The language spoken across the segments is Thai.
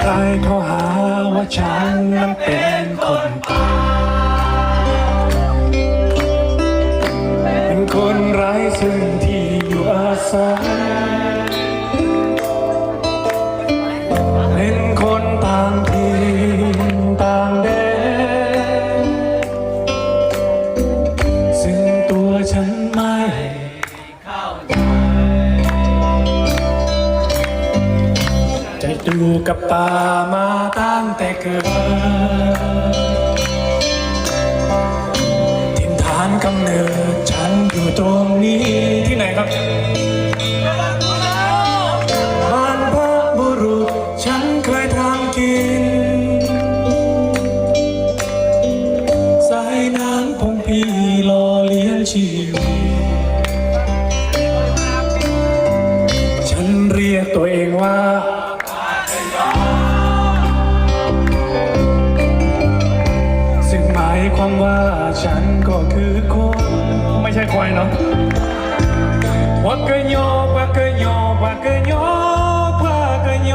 ใครๆเขาหาว่าฉันนั้นเป็นคนตาเป็นคนไร้ซึ่งที่อยู่อาศัยเป็นคนต่างถิ่นต่างแดนซึ่งตัวฉันไม่ จะดูกับตามาตั้งแต่เกิดถิ่นฐานกำเนิดฉันอยู่ตรงนี้ที่ไหนครับบรรพบุรุษฉันเคยทำกิน สายน้ำพงพี่หล่อเลี้ยงชีวิตฉันเรียกตัวเองว่า ซึ่งหมายความว่าฉันก็คือคน ไม่ใช่ควายเนาะวักกะโยวักกะโยวักกะโยวักกะโย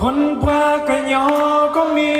คนวักกะโยก็มี